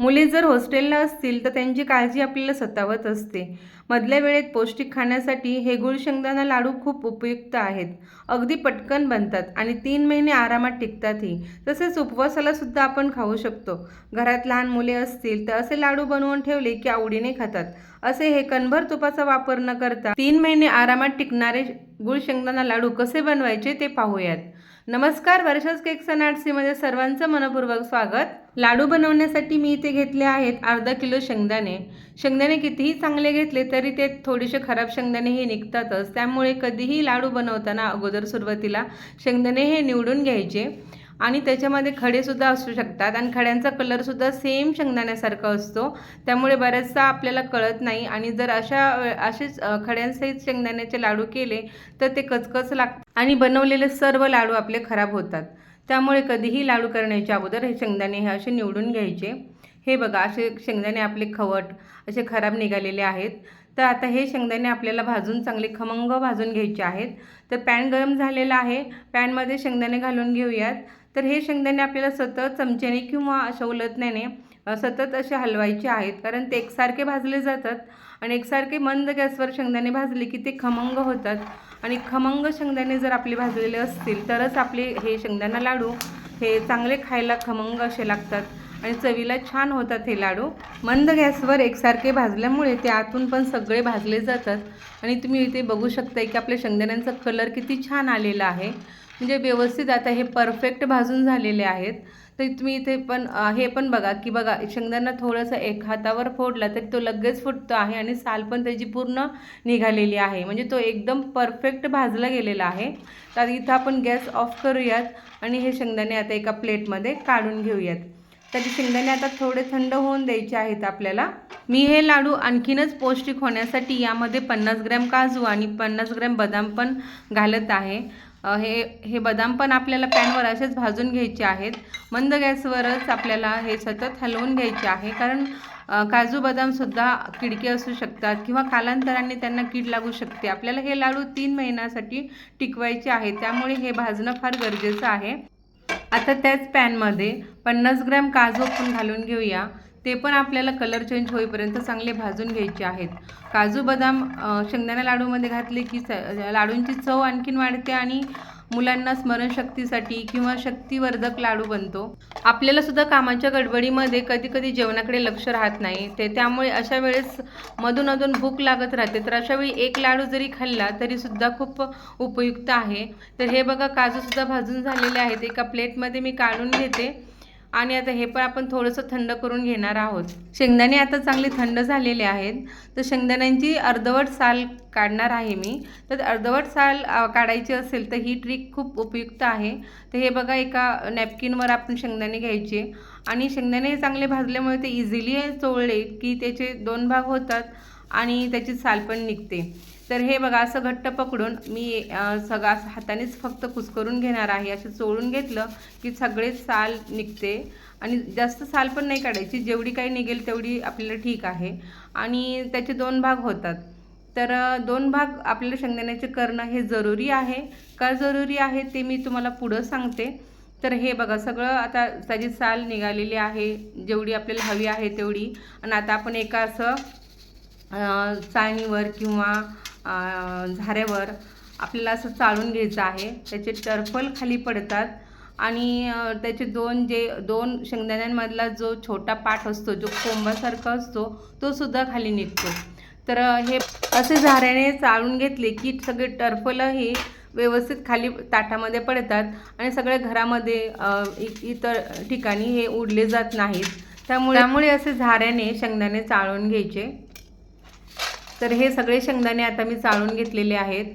मुले जर हॉस्टेलला असतील तर त्यांची काळजी आपल्याला सतावत असते. मधल्या वेळेत पौष्टिक खाण्यासाठी हे गुळ शेंगदाणा लाडू खूप उपयुक्त आहेत. अगदी पटकन बनतात आणि तीन महिने आरामात टिकतातही तसेच उपवासाला सुद्धा आपण खाऊ शकतो. घरात लहान मुले असतील तर असे लाडू बनवून ठेवले की आवडीने खातात. असे हे कणभर तुपाचा वापर न करता तीन महिने आरामात टिकणारे गुळ शेंगदाणा लाडू कसे बनवायचे ते पाहूयात. नमस्कार वर्षाच केक्स अँड आर्ट्सीमध्ये सर्वांचं मनपूर्वक स्वागत. लाडू बनवण्यासाठी मी इथे घेतले आहेत अर्धा किलो शेंगदाणे. शेंगदाणे कितीही चांगले घेतले तरी ते थोडेसे खराब शेंगदाणे हे निघतातच. त्यामुळे कधीही लाडू बनवताना अगोदर सुरुवातीला शेंगदाणे हे निवडून घ्यायचे. आणि त्याच्यामध्ये खडेसुद्धा असू शकतात आणि खड्यांचा कलरसुद्धा सेम शेंगदाण्यासारखा असतो. त्यामुळे बऱ्याचसा आपल्याला कळत नाही आणि जर अशा असेच खड्यांसहित शेंगदाण्याचे लाडू केले तर ते कचकच लागतात. आणि बनवलेले सर्व लाडू आपले खराब होतात. त्यामुळे कधीही लाडू करण्याच्या अगोदर हे शेंगदाणे हे असे निवडून घ्यायचे. हे बघा असे शेंगदाणे आपले खवट असे खराब निघालेले आहेत. तर आता हे शेंगदाणे आपल्याला भाजून चांगले खमंग भाजून घ्यायचे आहेत. तर पॅन गरम झालेला आहे. पॅनमध्ये शेंगदाणे घालून घेऊयात. तर हे शेंगदाणे आपल्याला सतत चमच्याने किंवा अशा उलटण्याने सतत असे हलवायचे आहेत. कारण ते एकसारखे भाजले जातात आणि एकसारखे मंद गॅसवर शेंगदाणे भाजले की ते खमंग होतात. आणि खमंग शेंगदाणे जर आपले भाजलेले असतील तरच आपले हे शेंगदाणा लाडू हे चांगले खायला खमंग असे लागतात. आणि चवीला छान होतात हे लाडू. मंद गॅसवर एकसारखे भाजल्यामुळे ते आतून पण सगळे भाजले जातात. आणि तुम्ही इथे बघू शकताय की आपल्या शेंगदाण्यांचा कलर किती छान आलेला आहे. म्हणजे व्यवस्थित आता हे परफेक्ट भाजून झालेले आहेत. तर तुम्ही इथे पण हे पण बघा की बघा शेंगदाणा थोडंसं एक हातावर फोडला तरी तो लगेच फुटतो आहे आणि साल पण त्याची पूर्ण निघालेली आहे. म्हणजे तो एकदम परफेक्ट भाजला गेलेला आहे. तर इथं आपण गॅस ऑफ करूयात आणि हे शेंगदाणे आता एका प्लेटमध्ये काढून घेऊयात. तर शेंगदाणे आता थोडे थंड होऊन द्यायचे आहेत आपल्याला. मी हे लाडू आणखीनच पौष्टिक होण्यासाठी यामध्ये पन्नास ग्रॅम काजू आणि पन्नास ग्रॅम बदाम पण घालत आहे. हे हे बदाम पण आपल्याला पॅनवर असेच भाजून घ्यायचे आहेत. मंद गॅसवरच आपल्याला हे सतत हलवून घ्यायचे आहे. कारण काजू बदामसुद्धा किडके असू शकतात किंवा कालांतराने त्यांना कीड लागू शकते. आपल्याला हे लाडू तीन महिन्यासाठी टिकवायचे आहे. त्यामुळे हे भाजणं फार गरजेचं आहे. आता त्याच पॅनमध्ये पन्नास ग्रॅम काजू पण घालून घेऊया. ते पण आपल्याला कलर चेंज होईपर्यंत चांगले भाजून घ्यायचे आहेत. काजू बदाम शेंगदाणा लाडूमध्ये घातले की स- लाडूंची चव आणखीन वाढते आणि मुलांना स्मरणशक्तीसाठी किंवा शक्तिवर्धक लाडू बनतो. आपल्याला सुद्धा कामाच्या गडबडीमध्ये कधी कधी जेवणाकडे लक्ष राहत नाही. ते त्यामुळे अशा वेळेस मधून अधून भूक लागत राहते. तर अशा वेळी एक लाडू जरी खाल्ला तरी सुद्धा खूप उपयुक्त आहे. तर हे बघा काजूसुद्धा भाजून झालेले आहेत. एका प्लेटमध्ये मी काढून घेते. आणि आता हे पण आपण थोडंसं थंड करून घेणार आहोत. शेंगदाणे आता चांगले थंड झालेले आहेत. तर शेंगदाण्यांची अर्धवट साल काढणार आहे मी. तर अर्धवट साल काढायची असेल तर ही ट्रिक खूप उपयुक्त आहे. तर हे बघा एका नॅपकिनवर आपण शेंगदाणे घ्यायचे. आणि शेंगदाणे हे चांगले भाजल्यामुळे ते इझिली चोळले की त्याचे दोन भाग होतात आणि त्याची साल पण निघते. तर हे बघा असं घट्ट पकडून मी सगळा हातानेच फक्त कुस्करून घेणार आहे. असं चोळून घेतलं की सगळे साल निघते. आणि जास्त साल पण नाही काढायची. जेवढी काही निघेल तेवढी आपल्याला ठीक आहे. आणि त्याचे दोन भाग होतात. तर दोन भाग आपल्याला शेंगदाण्याचे करणं हे जरुरी आहे. का जरुरी आहे ते मी तुम्हाला पुढं सांगते. तर हे बघा सगळं आता त्याची साल निघालेली आहे. जेवढी आपल्याला हवी आहे तेवढी. आणि आता आपण एका असं चाळणीवर किंवा झाऱ्यावर आपल्याला असं चाळून घ्यायचं आहे. त्याचे टर्फल खाली पडतात आणि त्याचे दोन जे दोन शेंगदाण्यांमधला जो छोटा पाठ असतो जो कोंबासारखा असतो तो सुद्धा खाली निघतो. तर हे असे झाऱ्याने चाळून घेतले की सगळे टर्फलं हे व्यवस्थित खाली ताटामध्ये पडतात आणि सगळ्या घरामध्ये इ- इतर ठिकाणी हे उडले जात नाहीत. त्यामुळे त्यामुळे असे झाऱ्याने शेंगदाणे चाळून घ्यायचे. तर हे सगळे शेंगदाणे आता मी चाळून घेतलेले आहेत.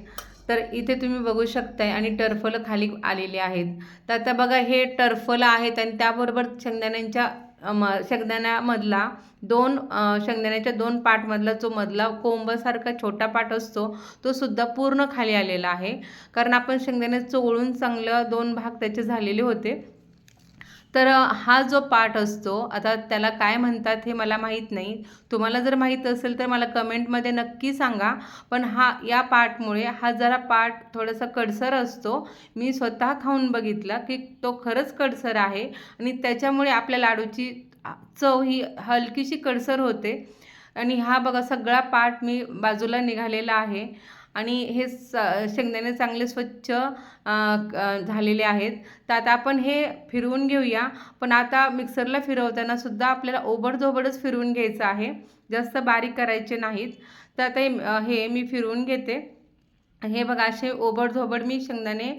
तर इथे तुम्ही बघू शकताय आणि टर्फलं खाली आलेले आहेत. तर आता बघा हे टर्फलं आहेत आणि त्याबरोबर शेंगदाण्यांच्या म शेंगदाण्यामधला दोन शेंगदाण्याच्या दोन पाटमधला जो मधला कोंबसारखा छोटा पाट असतो तो सुद्धा पूर्ण खाली आलेला आहे. कारण आपण शेंगदाणे चोळून चांगलं दोन भाग त्याचे झालेले होते. तर हा जो पाठ असतो आता त्याला काय म्हणतात हे मला माहीत नाही. तुम्हाला जर माहीत असेल तर मला कमेंटमध्ये नक्की सांगा. पण हा या पाठमुळे हा जरा पाठ थोडासा कडसर असतो. मी स्वतः खाऊन बघितला की तो खरंच कडसर आहे आणि त्याच्यामुळे आपल्या लाडूची चव ही हलकीशी कडसर होते. आणि हा बघा सगळा पाठ मी बाजूला निघालेला आहे. आणि हे स शेंगदाणे चांगले स्वच्छ क- झालेले आहेत. तर आता आपण हे फिरवून घेऊया. पण आता मिक्सरला फिरवताना सुद्धा आपल्याला ओबडधोबडच फिरवून घ्यायचं आहे. जास्त बारीक करायचे नाहीत. तर आता हे मी फिरवून घेते. हे बघा असे ओबडधोबड मी शेंगदाणे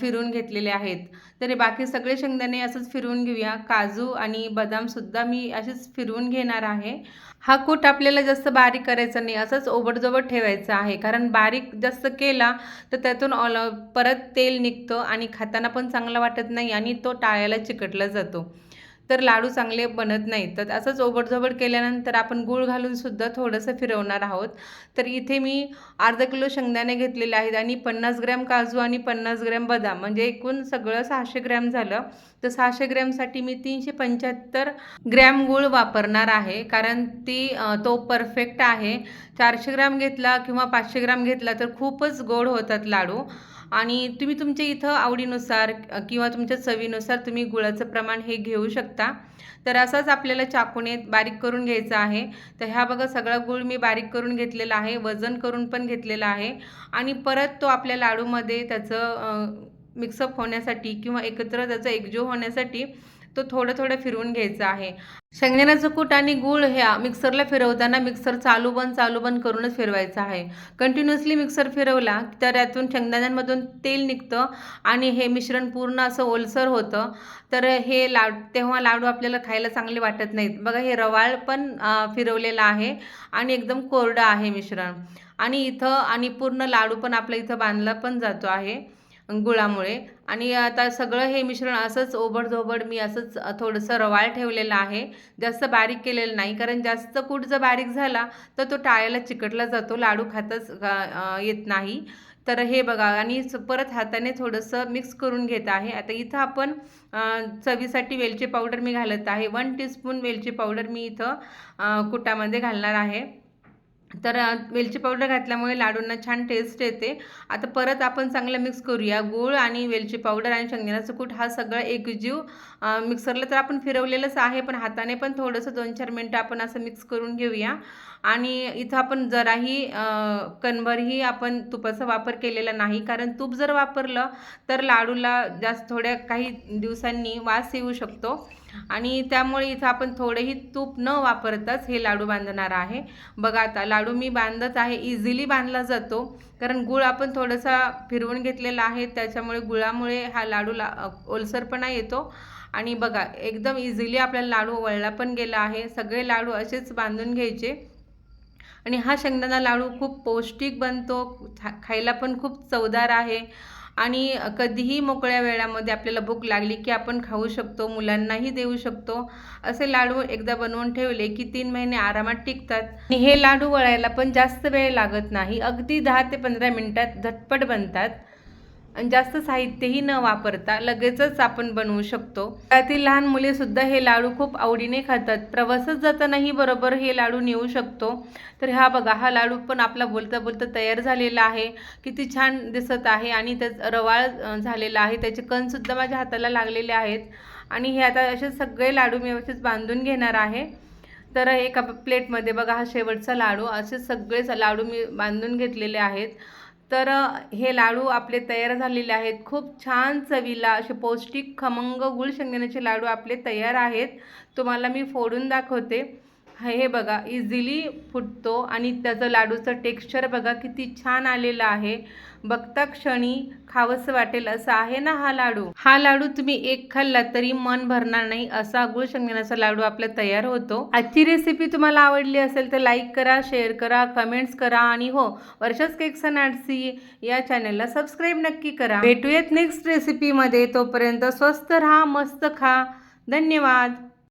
फिरून घेतलेले आहेत. तरी बाकी सगळे शेंगदाणे असंच फिरवून घेऊया. काजू आणि बदामसुद्धा मी असेच फिरवून घेणार आहे. हा कूट आपल्याला जास्त बारीक करायचा नाही असंच ओबडधोबड ठेवायचा आहे. कारण बारीक जास्त केला तर त्यातून ऑल परत तेल निघतं आणि खाताना पण चांगला वाटत नाही आणि तो टाळ्याला चिकटला जातो. तर लाडू चांगले बनत नाहीत. तर असंच ओबडधोबड केल्यानंतर आपण गूळ घालूनसुद्धा थोडंसं फिरवणार आहोत. तर इथे मी अर्धा किलो शेंगदाणे घेतलेले आहेत आणि पन्नास ग्रॅम काजू आणि पन्नास ग्रॅम बदाम. म्हणजे एकूण सगळं सहाशे ग्रॅम झालं. तर सहाशे ग्रॅमसाठी मी तीनशे पंच्याहत्तर ग्रॅम गूळ वापरणार आहे. कारण ती तो परफेक्ट आहे. चारशे ग्रॅम घेतला किंवा पाचशे ग्रॅम घेतला तर खूपच गोड होतात लाडू. आणि तुम्ही तुमच्या इथं आवडीनुसार किंवा तुमच्या चवीनुसार तुम्ही गुळाचं प्रमाण हे घेऊ शकता. तर असंच आपल्याला चाकूने बारीक करून घ्यायचं आहे. तर ह्या बघा सगळा गुळ मी बारीक करून घेतलेला आहे वजन करून पण घेतलेला आहे. आणि परत तो आपल्या लाडूमध्ये त्याचं मिक्सअप होण्यासाठी किंवा एकत्र त्याचा एकजीव होण्यासाठी तो थोडं थोडं फिरवून घ्यायचा आहे. शेंगदाण्याचं कूट आणि गूळ ह्या मिक्सरला फिरवताना मिक्सर चालू बंद चालू बंद करूनच फिरवायचा आहे. कंटिन्युअसली मिक्सर फिरवला तर यातून शेंगदाण्यांमधून तेल निघतं आणि हे मिश्रण पूर्ण असं ओलसर होतं. तर हे लाड तेव्हा लाडू आपल्याला खायला चांगले वाटत नाहीत. बघा हे रवाळ पण फिरवलेलं आहे आणि एकदम कोरडं आहे मिश्रण. आणि इथं आणि पूर्ण लाडू पण आपल्या इथं बांधला पण जातो आहे. गुळामुळे. आणि आता सगळं हे मिश्रण असंच ओबडधोबड मी असंच थोडंसं रवाळ ठेवलेलं आहे. जास्त बारीक केलेलं नाही कारण जास्त कूट जर बारीक झाला तर तो टाळ्याला चिकटला जातो लाडू खातच येत नाही. तर हे बघा आणि स- परत हाताने थोडंसं मिक्स करून घेत आहे. आता इथं आपण चवीसाठी वेलची पावडर मी घालत आहे. वन टीस्पून वेलची पावडर मी इथं कुटामध्ये घालणार आहे. तर वेलची पावडर घातल्यामुळे लाडूंना छान टेस्ट येते. आता परत आपण चांगलं मिक्स करूया गूळ आणि वेलची पावडर आणि शेंगदाण्याचं कूट. हा सगळं एकजीव मिक्सरला तर आपण फिरवलेलंच आहे पण हाताने पण थोडंसं दोन चार मिनटं आपण असं मिक्स करून घेऊया. आणि इथं आपण जराही कणभरही आपण तुपाचा वापर केलेला नाही. कारण तूप जर वापरलं तर लाडूला जास्त थोड्या काही दिवसांनी वास येऊ शकतो. आणि त्यामुळे इथं आपण थोडेही तूप न वापरताच हे लाडू बांधणार आहे. बघा आता लाडू मी बांधत आहे इझिली बांधला जातो. कारण गुळ आपण थोडासा फिरवून घेतलेला आहे त्याच्यामुळे गुळामुळे हा लाडू ला ओलसरपणा येतो. आणि बघा एकदम इझिली आपल्याला लाडू वळला पण गेला आहे. सगळे लाडू असेच बांधून घ्यायचे. आणि हा शेंगदाणा लाडू खूप पौष्टिक बनतो खायला पण खूप चवदार आहे. आणि कधीही मोकळ्या वेळामध्ये आपल्याला भूक लागली की आपण खाऊ शकतो मुलांनाही देऊ शकतो. असे लाडू एकदा बनवून ठेवले की तीन महिने आरामात टिकतात. आणि हे लाडू वळायला पण जास्त वेळ लागत नाही. अगदी दहा ते पंधरा मिनिटात झटपट बनतात. जास्त साहित्यही न वापरता लगेचच आपण बनवू शकतो. त्यातील लहान मुले सुद्धा हे लाडू खूप आवडीने खातात. प्रवासात जातानाही बरोबर हे लाडू नेऊ शकतो. तर हा बघा हा लाडू पण आपला बोलता बोलता तयार झालेला आहे. किती छान दिसत आहे आणि त्याच रवाळ झालेला आहे. त्याचे कणसुद्धा माझ्या हाताला लागलेले आहेत. आणि हे आता असे सगळे लाडू मी व्यवस्थित बांधून घेणार आहे. तर एका प्लेटमध्ये बघा हा शेवटचा लाडू. असे सगळेच लाडू मी बांधून घेतलेले आहेत. तर हे लाडू आपले तयार झालेले आहेत. खूप छान चवीला असे पौष्टिक खमंग गुळ शेंगदाण्याचे लाडू आपले तयार आहेत. तुम्हाला मी फोडून दाखवते. हे बघा इझिली फुटतो आणि त्याचं लाडूचं टेक्स्चर बघा किती छान आलेलं आहे. बघता क्षणी खावंसं वाटेल असं आहे ना हा लाडू? हा लाडू तुम्ही एक खाल्ला तरी मन भरणार नाही असा गुळ शेंगदाण्याचा लाडू आपला तयार होतो. आजची रेसिपी तुम्हाला आवडली असेल तर लाईक करा शेअर करा कमेंट्स करा आणि हो वर्षाच केक्स अँड आर्टसी या चॅनलला सबस्क्राईब नक्की करा. भेटूयात नेक्स्ट रेसिपीमध्ये तोपर्यंत स्वस्त राहा मस्त खा. धन्यवाद.